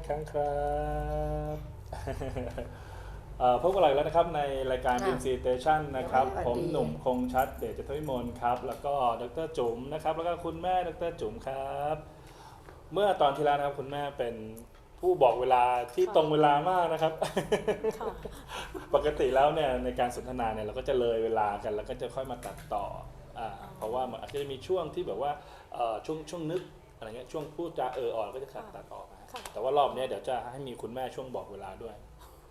อีกครั้งครับเอ่อพบกันอีกแล้วนะครับในรายการค่ะ b ินซีเ t ชันนะครับสวัสดีผมหนุ่มคงชัดเดชจัทวิมลครับ แล้วก็ดรจุ๋มนะครับ แล้วก็คุณแม่ดรจุ๋มครับ เมื่อตอนที่แล้วนะครับคุณแม่เป็นผู้บอกเวลาที่ค่ะตรงเวลามากนะครับค่ะปกติแล้วเนี่ยในการสนทนาเนี่ยเราก็จะเลยเวลากัน แล้วก็จะค่อยมาตัดต่ออ่าเพราะว่ามันอาจจะมีช่วงที่แบบว่าเอ่อช่วงช่วงนึกอะไรเงี้ยช่วงพูดจาเอออ่อนก็จะตัดค่ะตัดออกนะฮะค่ะ แต่ว่ารอบเนี้ยเดี๋ยวจะให้มีคุณแม่ช่วงบอกเวลาด้วย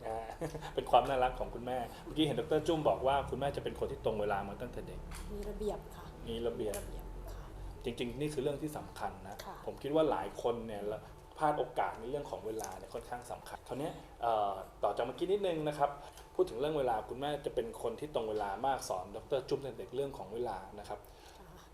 อ่าเป็นความน่ารักของคุณแม่ เมื่อกี้เห็นดรจุ้มบอกว่าคุณแม่จะเป็นคนที่ตรงเวลามาตั้งแต่เด็ก มีระเบียบค่ะ มีระเบียบระเบียบค่ะจริง ๆ นี่คือเรื่องที่สำคัญนะค่ะผมคิดว่าหลายคนเนี่ยละพลาดโอกาสในเรื่องของเวลาเนี่ยค่อนข้างสำคัญคราวเนี้ยเอ่อต่อจากเมื่อกี้นิดนึงนะครับพูดถึงเรื่องเวลาคุณแม่จะเป็นคนที่ตรงเวลามากสอนดรจุ้มตั้งแต่เด็กเรื่องของเวลานะครับ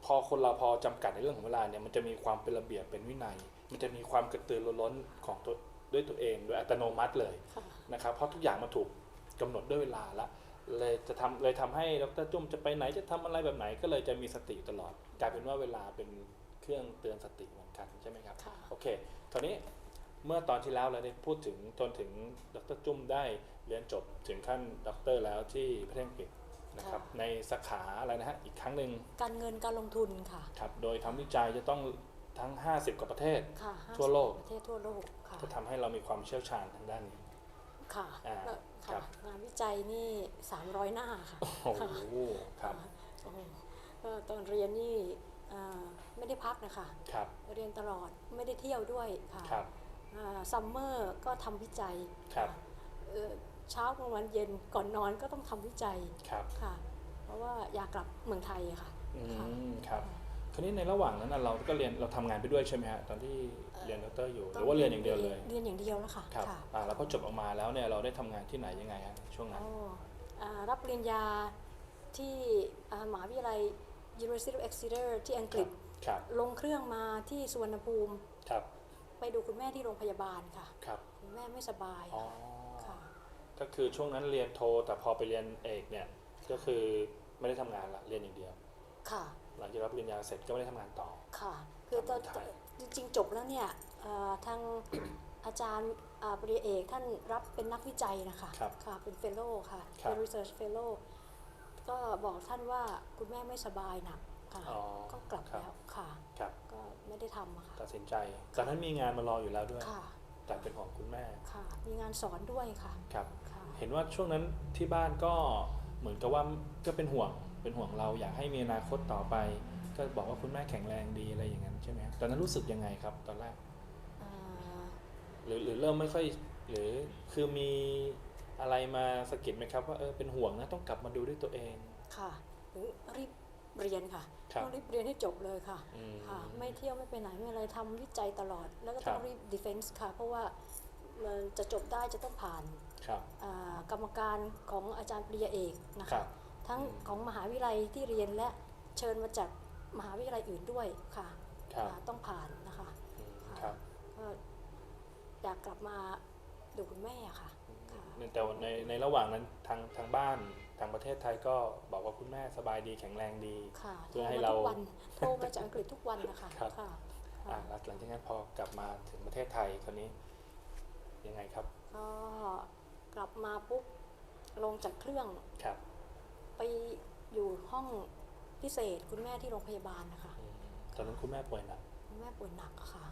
พอคนเราพอจำกัดในเรื่องของเวลาเนี่ยมันจะมีความเป็นระเบียบเป็นวินัย มันจะมีความกระตือรือร้นของตัวด้วยตัวเองโดยอัตโนมัติเลยค่ะนะครับเพราะทุกอย่างมันถูกกำหนดด้วยเวลาละเลยจะทำเลยทำให้ดรจุ้มจะไปไหนจะทำอะไรแบบไหนก็เลยจะมีสติตลอด กลายเป็นว่าเวลาเป็นเครื่องเตือนสติเหมือนกันใช่ไหมครับค่ะโอเคคราวนี้เมื่อตอนที่แล้วเราได้พูดถึงจนถึงดรจุ้มได้เรียนจบถึงขั้นด็อกเตอร์แล้วที่ประเทศอังกฤษนะครับในสาขาอะไรนะฮะอีกครั้งหนึ่งการเงินการลงทุนค่ะครับโดยทำวิจัยจะต้อง ทั้ง 50 กว่าประเทศ ค่ะทั่วโลก ประเทศทั่วโลกค่ะจะทำให้เรามีความเชี่ยวชาญทางด้านนี้ ค่ะอ่าแล้วครัค่ะบ งานวิจัยนี่ 300 หน้าค่ะโอ้โหครับ โอ้โหก็ตอนเรียนนี่อ่าไม่ได้พักนะคะ ครับเรียนตลอดไม่ได้เที่ยวด้วยค่ะครับ ซัมเมอร์ก็ทำวิจัยครับะเอ่อเช้ากลางวันเย็นก่อนนอนก็ต้องทำวิจัยครับ ค่ะ เพราะว่าอยากกลับเมืองไทยอะค่ะ อืค่ะ มครับ คราวนี้ในระหว่างนั้นน่ะเราก็เรียนเราทำงานไปด้วยใช่ไหมฮะตอนที่เรียนด็อกเตอร์อยู่ หรือว่าเรียนอย่างเดียวเลยเรียนอย่างเดียวแล้วค่ะครับค่ะอ่าแล้วพอจบออกมาแล้วเนี่ยเราได้ทำงานที่ไหนยังไงฮะช่วงนั้นอ๋ออ่ารับปริญญาที่อ่ามหาวิทยาลัย University of Exeter ที่อังกฤษ ครับลงเครื่องมาที่สุวรรณภูมิ ครับไปดูคุณแม่ที่โรงพยาบาลค่ะครับคุณแม่ไม่สบายอ๋อค่ะ ก็คือช่วงนั้นเรียนโท แต่พอไปเรียนเอกเนี่ยก็คือไม่ได้ทำงานละเรียนอย่างเดียว ค่ะ หลังจากรับปริญญาเสร็จก็ไม่ได้ทำงานต่อ ค่ะ คือตอนทำไทย จริงๆจบแล้วเนี่ยเอ่อทาง อาจารย์อ่าปริญญาเอกท่านรับเป็นนักวิจัยนะคะครับค่ะเป็นเฟลโลค่ะครับเป็น research fellow ก็บอกท่านว่าคุณแม่ไม่สบายหนักค่ะอ๋อก็กลับครับ แล้วค่ะ ครับ ก็ไม่ได้ทำอะค่ะ ตัดสินใจตอนนั้นมีงานมารออยู่แล้วด้วย ค่ะ แต่เป็นของคุณแม่ค่ะ มีงานสอนด้วยค่ะ ครับ ค่ะ เห็นว่าช่วงนั้นที่บ้านก็เหมือนกับว่าก็เป็นห่วง เป็นห่วงเราอยากให้มีอนาคตต่อไป ก็บอกว่าคุณแม่แข็งแรงดีอะไรอย่างนั้นใช่ไหมครับตอนนั้นรู้สึกยังไงครับตอนแรกอ่าหรือหรือเริ่มไม่ค่อยหรือคือมีอะไรมาสะกิดไหมครับว่าเออเป็นห่วงนะต้องกลับมาดูด้วยตัวเอง ค่ะหรือรีบเรียนค่ะครับต้องรีบเรียนให้จบเลยค่ะอืมค่ะ ไม่เที่ยวไม่ไปไหนไม่อะไรทำวิจัยตลอด แล้วก็ครัต้อบงรีบ defense ค่ะ เพราะว่ามันจะจบได้จะต้องผ่านครับอ่ากรรมการของอาจารย์ปริญญาเอกนะครัคะบ ทั้งของมหาวิทยาลัยที่เรียนและเชิญมาจากมหาวิทยาลัยอื่นด้วยค่ะครับอ่าต้องผ่านนะคะอืมครับก็อยากกลับมาดูคุณแม่ค่ะค่ะแต่ว่าในในระหว่างนั้นทางทางบ้านทางประเทศไทยก็บอกว่าคุณแม่สบายดีแข็งแรงดีค่ะเพื่อโทรให้มาเราทุกวันโทรมาจากอังกฤษทุกวันนะคะครับค่ะอ่าค่ะแล้วหลังจากนั้นพอกลับมาถึงประเทศไทยคราวนี้ยังไงครับก็กลับมาปุ๊บลงจากเครื่องครับ ไปอยู่ห้องพิเศษคุณแม่ที่โรงพยาบาลนะคะอืมตอนนั้นคุณแม่ป่วยหนักคุณแม่ป่วยหนักอะค่ะ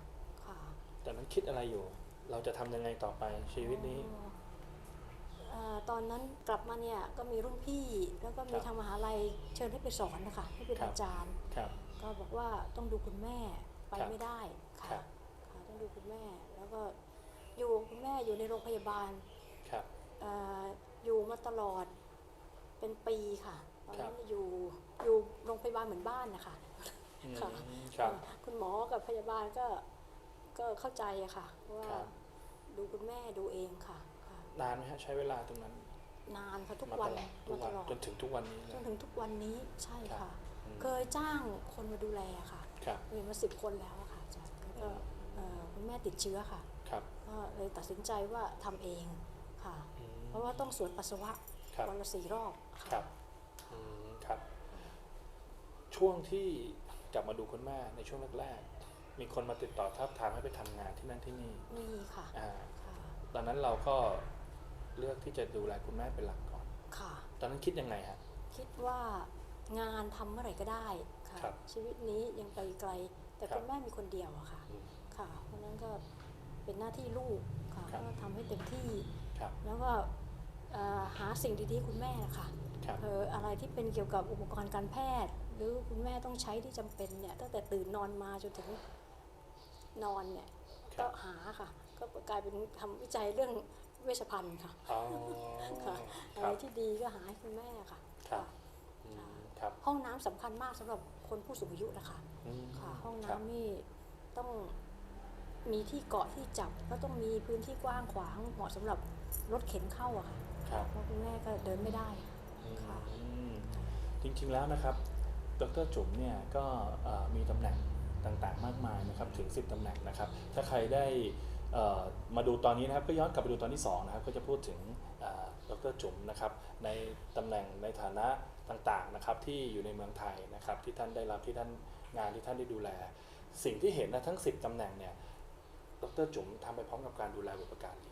ค่ะตอนนั้นคิดอะไรอยู่ เราจะทำยังไงต่อไปชีวิตนี้อ๋อเอ่อตอนนั้นกลับมาเนี่ยก็มีรุ่นพี่แล้วก็มีครับทางมหาลัยเชิญให้ไปสอนนะคะให้เป็นครับอาจารย์ครับก็บอกว่าต้องดูคุณแม่ไปครับไม่ได้ค่ะครับค่ะต้องดูคุณแม่ แล้วก็อยู่คุณแม่อยู่ในโรงพยาบาลครับเอ่ออยู่มาตลอด เป็นปีค่ะตอนครันั้บนอยู่อยู่โรงพยาบาลเหมือนบ้านนะคะอืมค่ะครับคุณหมอกับพยาบาลก็ก็เข้าใจอะค่ะว่าครับดูคุณแม่ดูเองค่ะค่ะนานไหมฮะใช้เวลาตรงนั้น นานค่ะทุกมาวัตนลอดทุกมาวันตลอดจนถึงทุกวันนี้เลจยนถึงทุกวันนี้ใช่ครับค่ะอืมเคยจ้างคนมาดูแลค่ะครับมีมาสิบคนแล้วอะค่ะอาจารย์แล้วก็เอ่อคุณแม่ติดเชื้อค่ะครับก็เลยตัดสินใจว่าทำเองค่ะอืมเพราะว่าต้องสวนปัสสาวะครับวันละสี่รอบ ค่ะครับอืมครับ ช่วงที่กลับมาดูคุณแม่ในช่วงแรกๆมีคนมาติดต่อทับทามให้ไปทำงานที่นั่นที่นี่มีค่ะอ่าค่ะตอนนั้นเราก็เลือกที่จะดูแลคุณแม่เป็นหลักก่อน ค่ะ ตอนนั้นคิดยังไงฮะ คิดว่างานทำเมื่อไหร่ก็ได้ค่ะ ครับชีวิตนี้ยังไปไกล แต่ครับคุณแม่มีคนเดียวอะค่ะอืมค่ะ เพราะฉะนั้นก็เป็นหน้าที่ลูกค่ะครับ ก็ทำให้เต็มที่ ครับ แล้วก็เอ่อ หาสิ่งดีๆให้คุณแม่นะคะครับเอออะไรที่เป็นเกี่ยวกับอุปกรณ์การแพทย์ หรือคุณแม่ต้องใช้ที่จำเป็นเนี่ยตั้งแต่ตื่นนอนมาจนถึงนอนเนี่ยครัก็บหาค่ะ ก็กลายเป็นทำวิจัยเรื่องเวชภัณฑ์ค่ะอ๋อค่ะคอะไรรับที่ดีก็หาให้คุณแม่ค่ะครับค่ะอืมครับห้องน้ำสำคัญมากสำหรับคนผู้สูงอายุนะคะอืมค่ะ ห้องครับน้ำนี่ต้องมีที่เกาะที่จับก็ต้องมีพื้นที่กว้างขวางเหมาะสำหรับรถเข็นเข้าอะค่ะ ครับเพราะคุณแม่ก็เดินไม่ได้ค่ะอืมจริงๆแล้วนะครับดรจุ๋มเนี่ยก็เอ่อมีตำแหน่งต่างๆ มากมายนะครับถึง 10ตำแหน่งนะครับ ถ้าใครได้เอ่อมาดูตอนนี้นะครับก็ย้อนกลับไปดูตอนที่2นะครับก็จะพูดถึงเอ่อดรจุ๋มนะครับในตำแหน่งในฐานะต่างๆนะครับที่อยู่ในเมืองไทยนะครับที่ท่านได้รับที่ท่านงานที่ท่านได้ดูแล สิ่งที่เห็นนะทั้ง 10ตำแหน่งเนี่ยดรจุ๋มทำไปพร้อมกับการดูแลบุปการี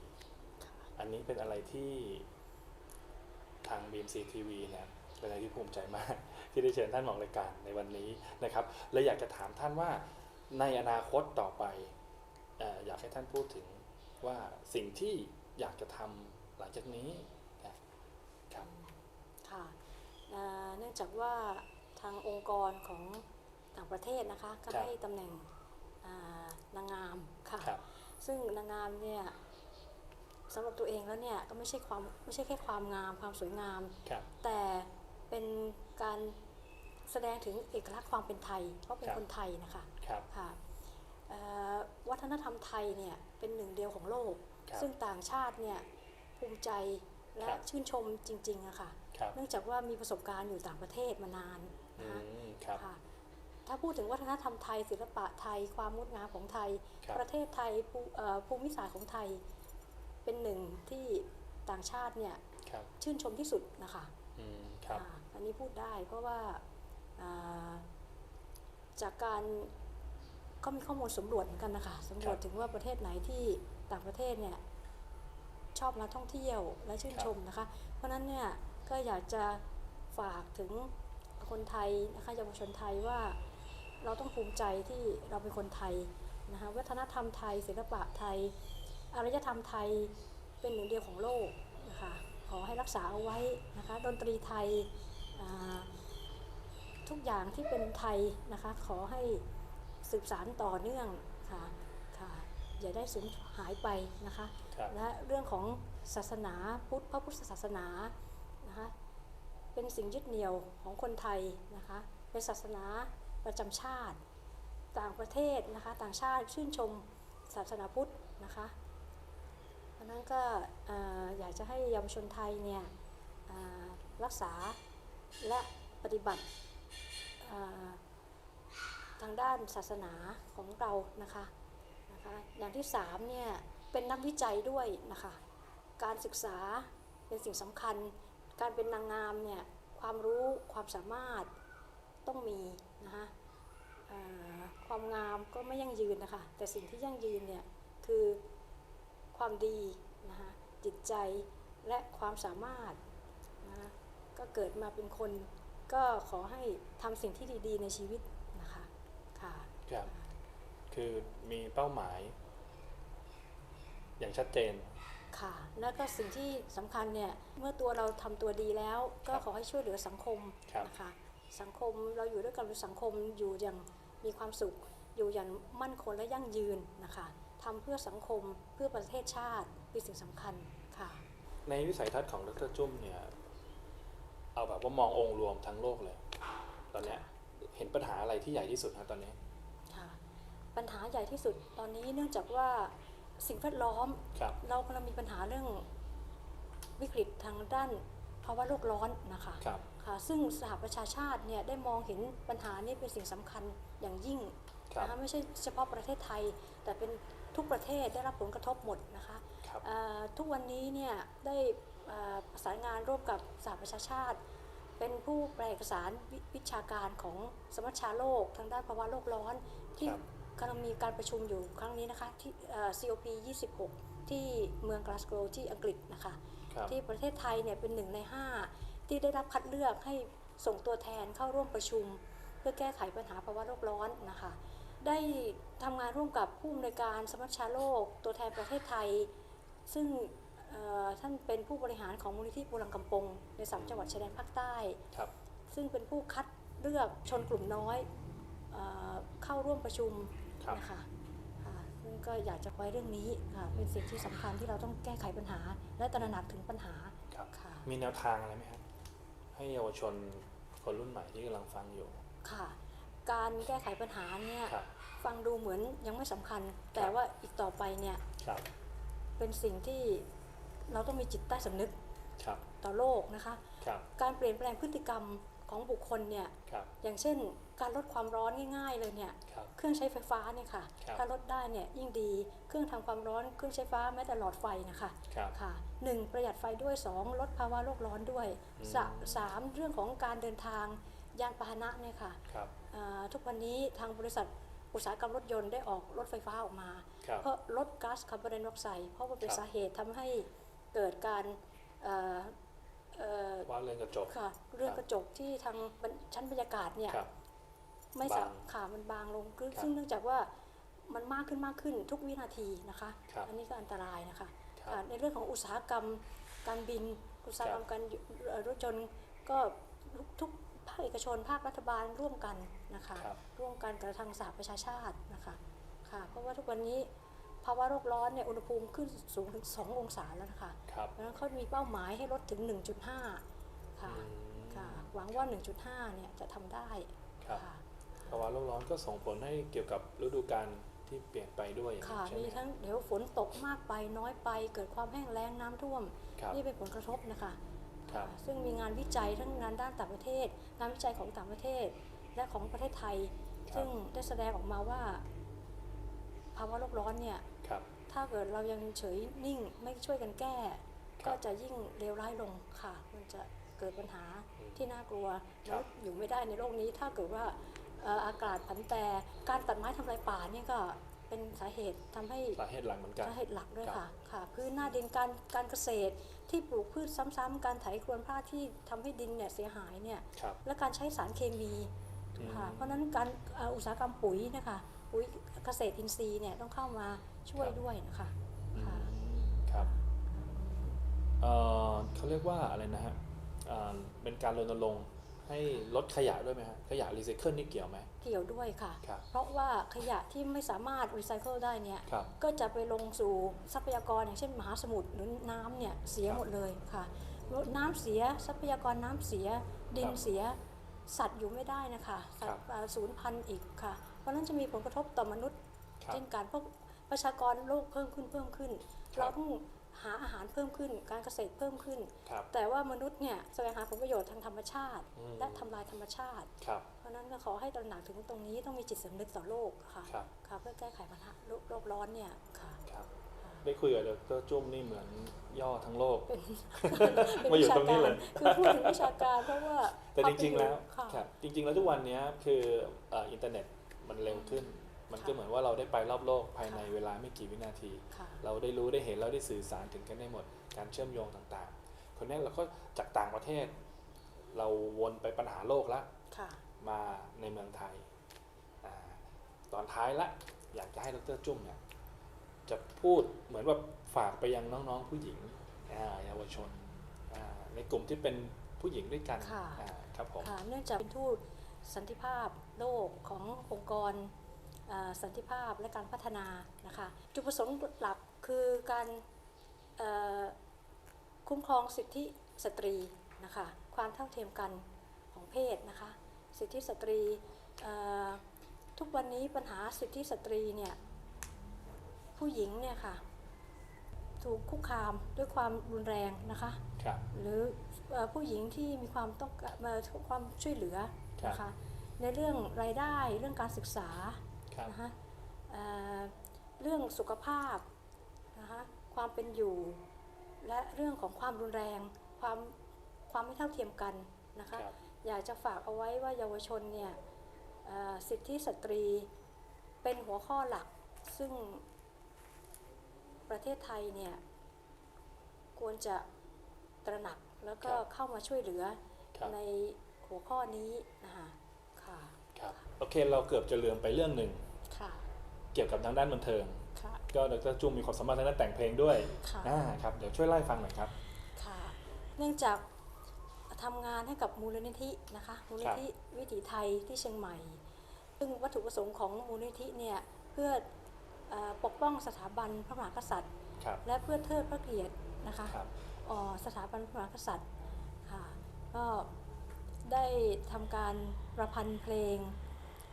อันนี้เป็นอะไรที่ทาง BMC TV เนี่ยเป็นอะไรที่ภูมิใจมาก ที่ได้เชิญท่านมาออกรายการในวันนี้นะครับและอยากจะถามท่านว่าในอนาคตต่อไปเอออยากให้ท่านพูดถึงว่าสิ่งที่อยากจะทำหลังจากนี้นะครับค่ะเอ่อเนื่องจากว่าทางองค์กรของต่างประเทศนะคะก็ครับให้ตำแหน่งอ่านางงามค่ะครับซึ่งนางงามเนี่ย สำหรับตัวเองแล้วเนี่ยก็ไม่ใช่ความไม่ใช่แค่ความงามความสวยงามครับแต่เป็นการแสดงถึงเอกลักษณ์ความเป็นไทยเพราะเป็นครับคนไทยนะคะครับค่ะเอ่อวัฒนธรรมไทยเนี่ยเป็นหนึ่งเดียวของโลกครับซึ่งต่างชาติเนี่ยภูมิใจและครับชื่นชมจริงๆอะค่ะครับเนื่องจากว่ามีประสบการณ์อยู่ต่างประเทศมานานอืนะคะมครับค่ะถ้าพูดถึงวัฒนธรรมไทยศิลปะไทย ความงดงามของไทยครับประเทศไทยภูเอ่อภูมิศาสตร์ของไทย เป็นหนึ่งที่ต่างชาติเนี่ยครับชื่นชมที่สุดนะคะอืมครับอ่าอันนี้พูดได้เพราะว่าอ่าจากการก็มีข้อมูลสำรวจเหมือนกันนะคะสำรวจถึงว่าประเทศไหนที่ต่างประเทศเนี่ยชอบนักท่องเที่ยวและชื่นชมนะคะ เพราะฉะนั้นเนี่ยก็อยากจะฝากถึงคนไทยนะคะเยาวชนไทยว่าเราต้องภูมิใจที่เราเป็นคนไทยนะคะวัฒนธรรมไทยศิลปะไทย อารยธรรมไทยเป็นหนึ่งเดียวของโลกนะคะขอให้รักษาเอาไว้นะคะดนตรีไทยอ่าทุกอย่างที่เป็นไทยนะคะขอให้สืบสานต่อเนื่องค่ะค่ะอย่าได้สูญหายไปนะคะครับและเรื่องของศาสนาพุทธพระพุทธศาสนานะคะเป็นสิ่งยึดเหนี่ยวของคนไทยนะคะเป็นศาสนาประจำชาติ ต่างประเทศนะคะต่างชาติชื่นชมศาสนาพุทธนะคะเพ ราะนั้นก็เอ่อยากจะให้เยาวชนไทยเนี่ยรักษาและปฏิบัติทางด้านศาสนาของเรานะคะนะคะอย่างที่สามเนี่ยเป็นนักวิจัยด้วยนะคะการศึกษาเป็นสิ่งสำคัญ การเป็นนางงามเนี่ยความรู้ความสามารถต้องมีนะคะความงามก็ไม่ยั่งยืนนะคะแต่สิ่งที่ยั่งยืนเนี่ยคือ ความดีนะคะจิตใจและความสามารถนะคะก็เกิดมาเป็นคนก็ขอให้ทำสิ่งที่ดีๆในชีวิตนะคะค่ะครับคือมีเป้าหมาย อย่างชัดเจนค่ะแล้วก็สิ่งที่สำคัญเนี่ยเมื่อตัวเราทำตัวดีแล้ว ก็ครับขอให้ช่วยเหลือสังคมครับนะคะสังคมเราอยู่ด้วยกันเป็นสังคมอยู่อย่างมีความสุขอยู่อย่างมั่นคงและยั่งยืนนะคะ ทำเพื่อสังคมเพื่อประเทศชาติเป็นสิ่งสำคัญค่ะ ในวิสัยทัศน์ของดรจุ้มเนี่ยเอาแบบว่ามององค์รวมทั้งโลกเลย ตอนเนี้ยเห็นปัญหาอะไรที่ใหญ่ที่สุดนะตอนนี้ค่ะปัญหาใหญ่ที่สุดตอนนี้เนื่องจากว่าสิ่งแวดล้อมครับเรากำลังมีปัญหาเรื่องวิกฤตทางด้านภาวะโลกร้อนนะคะครับค่ะซึ่งสหประชาชาติเนี่ยได้มองเห็นปัญหานี้เป็นสิ่งสำคัญอย่างยิ่งครับ นะคะไม่ใช่เฉพาะประเทศไทย แต่เป็นทุกประเทศได้รับผลกระทบหมดนะคะครับเอ่อทุกวันนี้เนี่ยได้เอ่อประสานงานร่วมกับสหประชาชาติ เป็นผู้แปลเอกสารวิวิชาการของสมัชชาโลก ทางด้านภาวะโลกร้อน ที่ครับกำลังมีการประชุมอยู่ครั้งนี้นะคะที่เอ่อ COP 26 ที่เมืองกลาสโกที่อังกฤษนะคะครับที่ประเทศไทยเนี่ยเป็นหนึ่งใน 5 ที่ได้รับคัดเลือกให้ส่งตัวแทนเข้าร่วมประชุม เพื่อแก้ไขปัญหาภาวะโลกร้อนนะคะ ได้ทำงานร่วมกับผู้อำนวยการสมัชชาโลก ตัวแทนประเทศไทย ซึ่งเอ่อท่านเป็นผู้บริหารของมูลนิธิปูรังกำปงในสามจังหวัดชายแดนภาคใต้ครับซึ่งเป็นผู้คัดเลือกชนกลุ่มน้อยเอ่อเข้าร่วมประชุมครับนะคะค่ะซึ่งก็อยากจะไว้เรื่องนี้ค่ะเป็นสิ่งที่สำคัญที่เราต้องแก้ไขปัญหา และตระหนักถึงปัญหาครับค่ะมีแนวทางอะไรไหมครับให้เยาวชนคนรุ่นใหม่ที่กำลังฟังอยู่ค่ะ การแก้ไขปัญหาเนี่ยครับฟังดูเหมือนยังไม่สำคัญ แต่ว่าอีกต่อไปเนี่ยครับเป็นสิ่งที่เราต้องมีจิตใต้สำนึกครับต่อโลกนะคะ ครับการเปลี่ยนแปลงพฤติกรรมของบุคคลเนี่ยครับอย่างเช่น การลดความร้อนง่าย ๆ เลยเนี่ยครับ เครื่องใช้ไฟฟ้าเนี่ยค่ะครับ ถ้าลดได้เนี่ยยิ่งดีเครื่องทำความร้อนเครื่องใช้ไฟฟ้าแม้แต่หลอดไฟนะคะ ครับ ค่ะหนึ่งประหยัดไฟด้วยสองลดภาวะโลกร้อนด้วยอืมสะสามเรื่องของการเดินทาง ยานพาหนะเนี่ยค่ะครับ อ่าทุกวันนี้ทางบริษัทอุตสาหกรรมรถยนต์ได้ออกรถไฟฟ้าออกมา ครับ เพราะลดก๊าซคาร์บอนไดออกไซด์เพราะว่าเป็นครับ สาเหตุทำให้เกิดการเอ่อเอ่อว่าเรื่องกระจก ค่ะเรื่องครับกระจกที่ทางบรรชั้นบรรยากาศเนี่ย ครับ ไม่สาบางค่ะมันบางลงคือครับซึ่งเนื่องจากว่ามันมากขึ้นมากขึ้นทุกวินาทีนะคะ ครับอันนี้ก็อันตรายนะคะครับค่ะในเรื่องของอุตสาหกรรมการบิน อุตสาหกรรมการเอ่อรถยนต์ก็ทุกทุกภาคเอกชนภาครัฐบาลร่วมกันนะคะครับร่วมกันกับทางสหประชาชาตินะคะค่ะเพราะว่าทุกวันนี้ภาวะโลกร้อนเนี่ยอุณหภูมิขึ้นสูงถึง 2 องศาแล้วนะคะครับเพราะฉะนั้นเขามีเป้าหมายให้ลดถึง 1.5 ค่ะอืมค่ะหวังว่า 1.5 เนี่ยจะทำได้ครับค่ะภาวะโลกร้อนก็ส่งผลให้เกี่ยวกับฤดูกาลที่เปลี่ยนไปด้วยอย่างค่ะนี้ใช่ไหมีมทั้งเดี๋ยวฝนตกมากไปน้อยไป เกิดความแห้งแล้งน้ำท่วมครับนี่เป็นผลกระทบนะคะครับค่ะ ซึ่งมีงานวิจัยทั้งงานด้านต่างประเทศ งานวิจัยของต่างประเทศ และของประเทศไทยครับซึ่งได้แสดงออกมาว่า ภาวะโลกร้อนเนี่ยครับถ้าเกิดเรายังเฉยนิ่งไม่ช่วยกันแก้ครัก็บจะยิ่งเลวร้ายลงค่ะ มันจะเกิดปัญหาอืมที่น่ากลัวครับแล้วอยู่ไม่ได้ในโลกนี้ ถ้าเกิดว่าเอ่ออากาศผันแปรการตัดไม้ทำลายป่าเนี่ยก็เป็นสาเหตุทำให้สาเหตุหลักเหมือนกันสาเหตุหลักด้วยครับค่ะค่ะ พื้นหน้าดินการการเกษตร ที่ปลูกพืชซ้ำๆการไถครวนพลาดที่ทำให้ดินเนี่ยเสียหายเนี่ยครับและการใช้สารเคมีอืมค่ะเพราะฉะนั้นการเอ่ออุตสาหกรรมปุ๋ยเนะคะปุ๋ยเกษตรอินทรีย์เนี่ยต้องเข้ามาช่วยด้วยนะคะค่ะครับเอ่อเขาเรียกว่าอะไรนะฮะเอ่อเป็นการรณรงค์ให้ลดขยะด้วยไหมฮะขยะรีไซเคิลนี่เกี่ยวไหม เกี่ยวด้วยค่ะ ครับเพราะว่าขยะที่ไม่สามารถรีไซเคิลได้เนี่ย ครับก็จะไปลงสู่ทรัพยากรอย่างเช่นมหาสมุทรหรือน้ำเนี่ยเสียครับหมดเลยค่ะ น้ำเสียทรัพยากรน้ำเสีย ดินครับเสีย สัตว์อยู่ไม่ได้นะคะสัตครัว์บอ่าสูญพันธุ์อีกค่ะ เพราะฉะนั้นจะมีผลกระทบต่อมนุษย์ ครับเช่นกันเพราะประชากรโลกเพิ่มขึ้นเพิ่มขึ้น ครับเราต้องหาอาหารเพิ่มขึ้น การเกษตรเพิ่มขึ้น ครับแต่ว่ามนุษย์เนี่ยแสวงหาผลประโยชน์ทางธรรมชาติ อืม และทำลายธรรมชาติ ครับ เพราะฉะนั้นก็ขอให้ตระหนักถึงตรงนี้ต้องมีจิตสำนึกต่อโลกค่ะครับค่ะเพื่อแก้ไขปัญหาโลกโลกร้อนเนี่ยค่ะครับค่ะได้คุยกับดรจุ้มนี่เหมือนย่อทั้งโลกเป็นมาอยู่ตรงนี้เลยคือพูดถึงวิชาการเพราะว่าแต่จริง ๆ แล้วค่ะครับจริง ๆ แล้วทุกวันเนี้ยคือเอ่ออินเทอร์เน็ตมันเร็วขึ้น มันก็ค่ะเหมือนว่าเราได้ไปรอบโลกภายในค่ะเวลาไม่กี่วินาทีค่ะเราได้รู้ได้เห็นเราได้สื่อสารถึงกันได้หมด การเชื่อมโยงต่างๆ คนนี้เราก็จากต่างประเทศ เราวนไปปัญหาโลกละค่ะ มาในเมืองไทยอาตอนท้ายละอยากจะให้ดรจุ้มเนี่ยจะพูดเหมือนว่าฝากไปยังน้องๆผู้หญิงอ่าเยาวชนอ่าในกลุ่มที่เป็นผู้หญิงด้วยกันค่ะอ่าครับผมค่ะเนื่องจากเป็นทูตสันติภาพโลกขององค์กรเอ่อสันติภาพและการพัฒนานะคะจุดประสงค์หลักคือการเอ่อคุ้มครองสิทธิสตรีนะคะความเท่าเทียมกันของเพศนะคะ สิทธิสตรีเอ่อทุกวันนี้ปัญหาสิทธิสตรีเนี่ยผู้หญิงเนี่ยค่ะถูกคุกคามด้วยความรุนแรงนะคะครับหรือเอ่อผู้หญิงที่มีความต้องการมาความช่วยเหลือนะครัคะบในเรื่องรายได้เรื่องการศึกษาครับนะคะเอ่อเรื่องสุขภาพนะคะความเป็นอยู่ และเรื่องของความรุนแรงความความไม่เท่าเทียมกันนะคะครับ อยากจะฝากเอาไว้ว่าเยาวชนเนี่ยเอ่อสิทธิสตรีเป็นหัวข้อหลัก ซึ่งประเทศไทยเนี่ยควรจะตระหนักแล้วก็ครับเข้ามาช่วยเหลือครับในหัวข้อนี้นะคะค่ะครับโอเคเราเกือบจะลืมไปเรื่องหนึ่งค่ะเกี่ยวกับทางด้านบันเทิงค่ะก็ดรจุ้มมีความสามารถทางด้านแต่งเพลงด้วยค่ะอ่าครับเดี๋ยวช่วยเล่าให้ฟังหน่อยครับค่ะเนื่องจาก ทำงานให้กับมูลนิธินะคะมูลนิธิวิถีไทยที่เชียงใหม่ ซึ่งวัตถุประสงค์ของมูลนิธิเนี่ยเพื่อเออปกป้องสถาบันพระมหากษัตริย์ครับและเพื่อเทิดพระเกียรตินะคะครับอ่อสถาบันพระมหากษัตริย์ค่ะก็ได้ทำการประพันธ์เพลง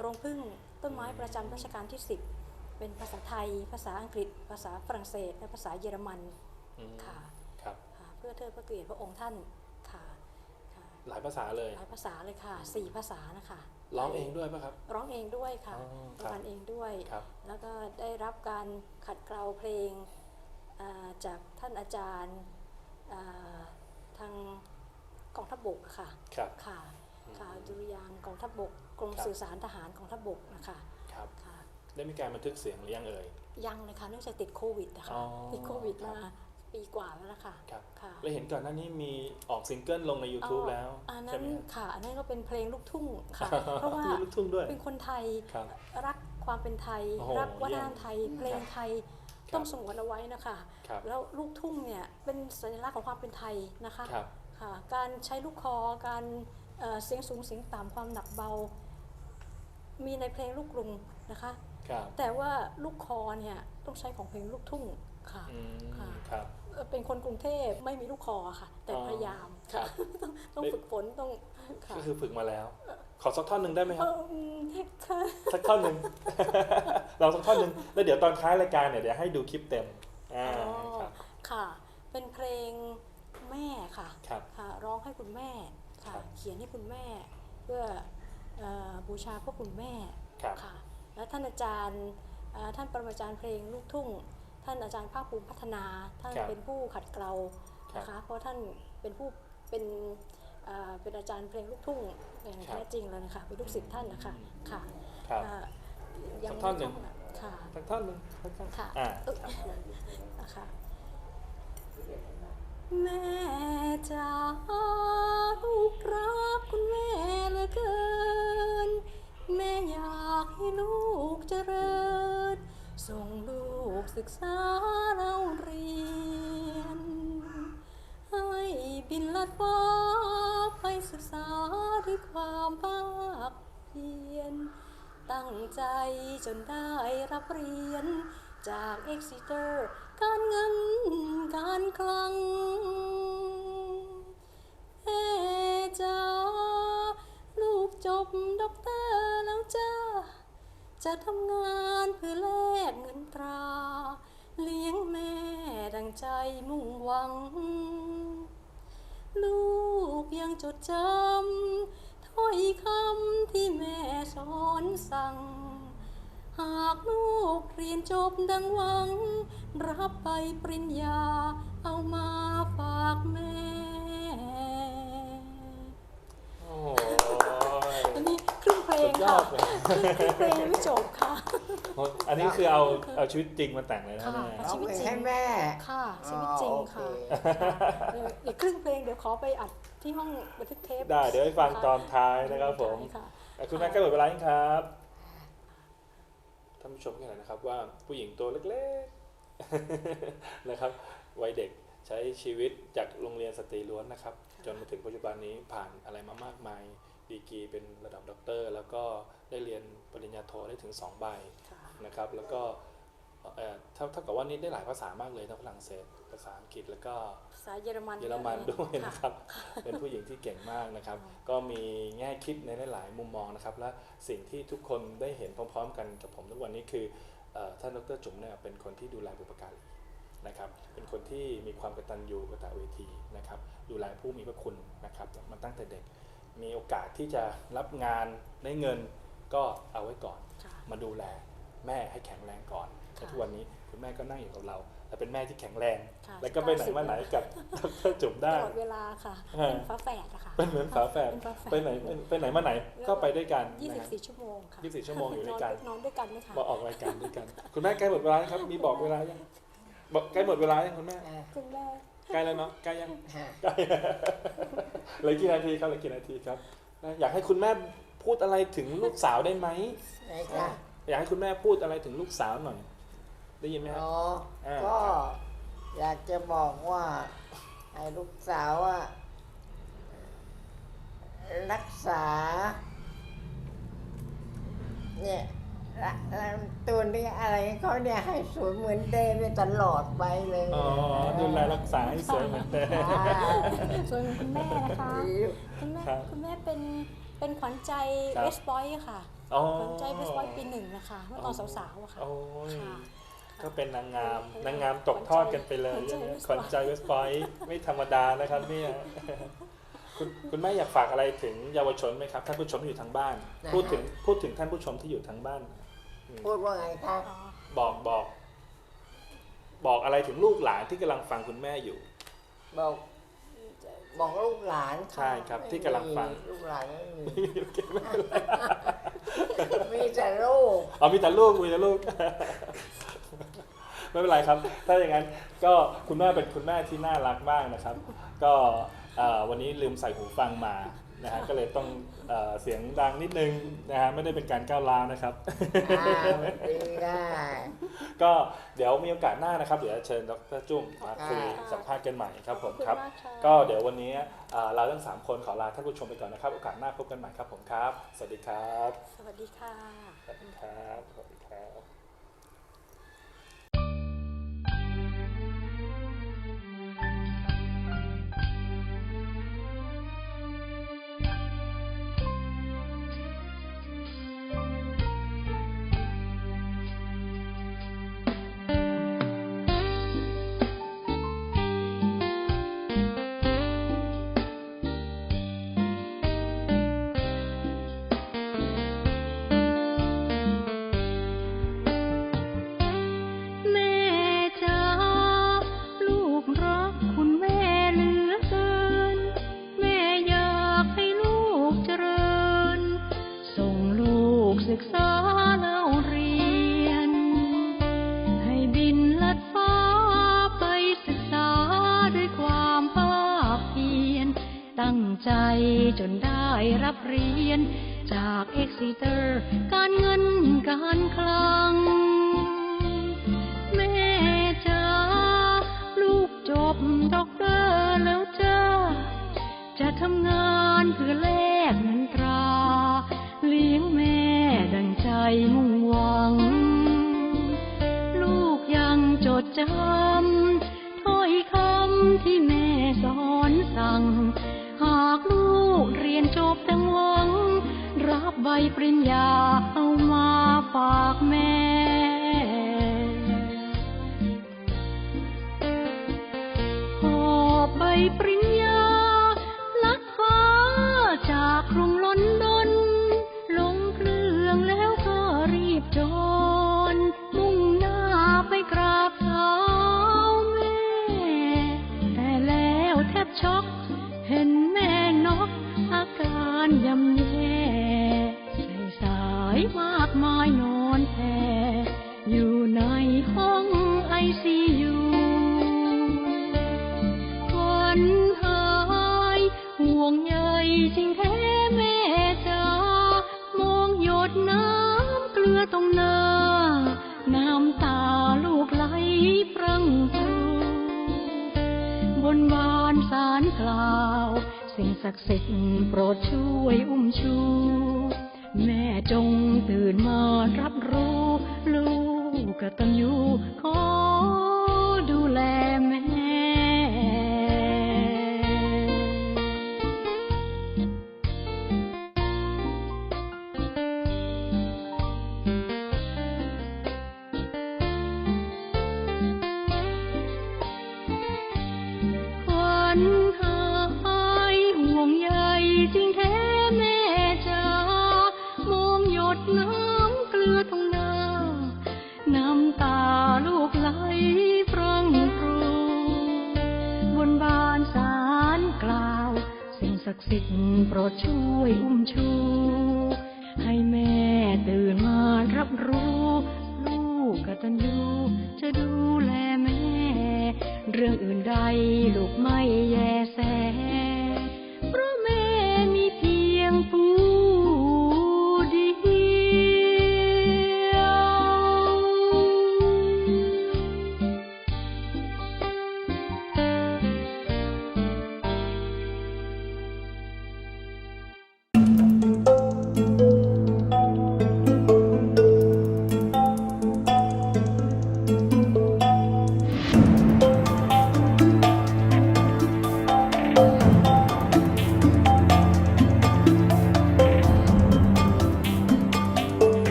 โรงพึ่งต้นไม้ประจำรัชกาลที่ 10 เป็นภาษาไทย ภาษาอังกฤษ ภาษาฝรั่งเศส และภาษาเยอรมันอืมค่ะครับค่ะเพื่อเทิดพระเกียรติพระองค์ท่านค่ะค่ะ หลายภาษาเลย หลายภาษาเลยค่ะสี่ภาษานะคะร้องเองด้วยป่ะครับ ร้องเองด้วยค่ะอ๋อปครับระพันธ์เองด้วยครับแล้วก็ได้รับการขัดเกลาเพลงอ่าจากท่านอาจารย์อ่าทางกองทัพบกค่ะครับค่ะค่ะดุริยางค์กองทัพบกกรมครับสื่อสารทหารกองทัพบกนะคะครับค่ะได้มีการบันทึกเสียงหรือยังเอ่ยยังเลยค่ะเนื่องจากติดโควิดนะคะอ๋อติดโควิดครับมา ปีกว่าแล้วนะคะครับค่ะ แล้วเห็นก่อนหน้านี้มีออกซิงเกิลลงใน YouTube อ๋อแล้วอันนั้ใช่นไหมครับ ค่ะอันนั้นก็เป็นเพลงลูกทุ่งค่ะ เพราะว่ามีลูกทุ่งด้วยเป็นคนไทยครับรักความเป็นไทย โอ้โหรักวัฒนธรรมเยี่ยมไทย เพลงไทยครับ ต้องสงวนเอาไว้นะคะ ครับ แล้วลูกทุ่งเนี่ยเป็นสัญลักษณ์ของความเป็นไทยนะคะครับ ค่ะการใช้ลูกคอการเอ่อเสียงสูงเสียงต่ำความหนักเบา มีในเพลงลูกกรุงนะคะ ครับแต่ว่าลูกคอเนี่ยต้องใช้ของเพลงลูกทุ่งค่ะ อืมค่ะ ครับ เอ่อเป็นคนกรุงเทพไม่มีลูกคอค่ะ แต่อ๋อพยายามครัค่ะบต้องต้องได้ฝึกฝนต้องค่ะก็คือฝึกมาแล้ว ขอสักท่อนหนึ่งได้ไหมคเอรับออืมค่ะสักท่อนหนึ่งเราสักท่อนหนึ่งแล้วเดี๋ยวตอนท้ายรายการเนี่ยเดี๋ยวให้ดูคลิปเต็มอ่าอ๋อครับค่ะ เป็นเพลงแม่ค่ะครับค่ะ ร้องให้คุณแม่ค่ะครับเขียนให้คุณแม่ เพื่อเอ่อบูชาพระคุณแม่ครับค่ะ และท่านอาจารย์เอ่อท่านปรมาจารย์เพลงลูกทุ่ง ท่านอาจารย์ภาคภูมิพัฒนา ท่านครับ เป็นผู้ขัดเกลาครับนะคะ เพราะท่านเป็นผู้เป็นเอ่อเป็นอาจารย์เพลงลูกทุ่งอย่างครับแท้จริงเลยนะคะเป็นลูกศิษย์ท่านนะคะค่ะครับ อ่าสักท่อนหนึ่งไม่ต้องค่ะ สักท่อนหนึ่งสักท่อนค่ะอ่าเอ้ย นะคะแม่จ๋าลูกรักคุณแม่เหลือเกิน แม่อยากให้ลูกเจริญ ส่งลูกศึกษาเราเรียน ให้บินลัดฟ้าไปศึกษาด้วยความภาคเพียร ตั้งใจจนได้รับเรียนจากเอ็กซิเตอร์การเงินการคลังแม่จ๋าลูกจบด็อกเตอร์แล้วจ้า จะทำงานเพื่อแลกเงินตรา เลี้ยงแม่ดังใจมุ่งหวัง ลูกยังจดจำถ้อยคำที่แม่สอนสั่ง หากลูกเรียนจบดังหวัง รับไปปริญญาเอามาฝากแม่ โอ้ เพลสุงดยอค่ะดเลยครึ่งเพลงยังไม่จบค่ะอันนี้คือเอาเอาชีวิตจริงมาแต่งเลยนะค่ะเนี่ยร้องเพลงให้แม่ค่ะชีวิตจริงค่ะอ๋อโอเคเอออีกครึ่งเพลงเดี๋ยวขอไปอัดที่ห้องบันทึกเทปได้เดี๋ยวให้ฟังตอนท้ายนะครับผมได้ค่ะอะคุณแม่ใกล้หมดเวลายังครับท่านผู้ชมกันหน่อยนะครับว่าผู้หญิงตัวเล็กๆนะครับวัยเด็กใช้ชีวิตจากโรงเรียนสตรีล้วนนะครับ จนมาถึงปัจจุบันนี้ผ่านอะไรมามากมาย ดีกรีเป็นระดับด็อกเตอร์ แล้วก็ได้เรียนปริญญาโทได้ถึง 2 ใบค่ะนะครับ แล้วก็เอ่อเท่าเท่ากับว่านี่ได้หลายภาษามากเลยทั้งฝรั่งเศส ภาษาอังกฤษแล้วก็ภาษาเยอรมันเยอรมันด้วยค่ะนะครับ เป็นผู้หญิงที่เก่งมากนะครับ ก็มีแง่คิดในหลาย ๆ มุมมองนะครับ และสิ่งที่ทุกคนได้เห็นพร้อม ๆ กันกับผมทุกวันนี้คือเอ่อท่านดรจุ๋มเนี่ยเป็นคนที่ดูแลบุปการีนะครับ เป็นคนที่มีความกตัญญูกตเวทีนะครับ ดูแลผู้มีพระคุณนะครับมาตั้งแต่เด็ก มีโอกาสที่จะรับงานได้เงินก็เอาไว้ก่อนค่ะมาดูแลแม่ให้แข็งแรงก่อนค่ะและทุกวันนี้คุณแม่ก็นั่งอยู่กับเราหแต่เป็นแม่ที่แข็งแรงค่ะแล้วก็ไปไหนมาไหนกับดรจุ๋มตได้ลอดเวลาค่ะฮะเป็นฟ้าแฝดอะค่ะเป็นเหมือนฝาแฝดเป็นฝาแฝดไปไหนไปไหนมาไหนก็ไปด้วยกันนะฮะ24 ชั่วโมงค่ะ24 ชั่วโมงอยู่ด้วยกันนอนด้วยกันไหมคะมาออกรายการด้วยกัน คุณแม่ใกล้หมดเวลาแล้วครับมีบอกเวลายังบอกใกล้หมดเวลายังคุณแม่อ่าคุณแม่ ใกล้แล้วเนาะใกล้ยังฮะใกล้เหลือกี่นาทีครับเหลือกี่นาทีครับนะอยากให้คุณแม่พูดอะไรถึงลูกสาวได้ไหมไหนค่ะอยากให้คุณแม่พูดอะไรถึงลูกสาวหน่อย ได้ยินไหมครับอ๋ออ่าก็อยากจะบอกว่าให้ลูกสาวว่ารักษา เนี่ยละละ ตัวนี้อะไรเขาเนี่ยให้สวยเหมือนเดิมไปตลอดไปเลยอ๋อดูแลรักษาให้สวยเหมือนเดิมส่วนคุณแม่นะคะคุณแม่ครับคุณแม่เป็นเป็นขวัญใจครับ เวสบอยค่ะอ๋อขวัญใจเวสบอยปีหนึ่งนะคะเมื่อตอนสาวๆอะค่ะ โอ้ยค่ะก็เป็นนางงามนางงามตกทอดกันไปเลยขวัญใจขวัญใจเวสปอยไม่ธรรมดานะครับเนี่ยคุณคุณแม่อยากฝากอะไรถึงเยาวชนไหมครับท่านผู้ชมที่อยู่ทางบ้านนะฮะพูดถึงพูดถึงท่านผู้ชมที่อยู่ทางบ้านอืม พูดว่าไงคะอ๋อบอกบอก บอกอะไรถึงลูกหลานที่กำลังฟังคุณแม่อยู่ บอก บอกลูกหลานใช่ครับที่กำลังฟัง ลูกหลานไม่มีมีแต่ลูกเอามีแต่ลูกมีแต่ลูก ไม่เป็นไรครับ ถ้าอย่างนั้นก็คุณแม่เป็นคุณแม่ที่น่ารักมากนะครับ ก็เอ่อวันนี้ลืมใส่หูฟังมา นะฮะก็เลยต้องเอ่อเสียงดังนิดนึงนะฮะไม่ได้เป็นการก้าวร้าวนะครับอ่าดีได้ก็เดี๋ยวมีโอกาสหน้านะครับ เดี๋ยวเชิญดรจุ้มมาคุยค่ะสัมภาษณ์กันใหม่ครับผมขอณครับมากค่ะก็เดี๋ยววันนี้เอ่อเราทั้งสามคนขอลาท่านผู้ชมไปก่อนนะครับ โอกาสหน้าพบกันใหม่ครับผมครับ สวัสดีครับ สวัสดีค่ะ สวัสดีครับ สวัสดีครับ จนได้รับเรียน จากเอ็กซิเตอร์ การเงินการคลัง แม่จ้าลูกจบด็อกเตอร์แล้วจ้า จะทำงานเพื่อแลกเงินตรา เลี้ยงแม่ดังใจมุ่งหวัง ลูกยังจดจำ ปริญญาเอามาฝากแม่ายมากมายนอนแผ่อยู่ในห้องไอซียูคนหายห่วงใยจริงแท้แม่จ๋ามองหยดน้ำเกลือตรงหน้า น้ำตาลูกไหลพรังพรูบนบานสารกล่าว สิ่งศักดิ์สิทธิ์โปรดช่วยอุ้มชู จงตื่นมารับรู้ ลูกกตัญญูขอดูแลแม่ัน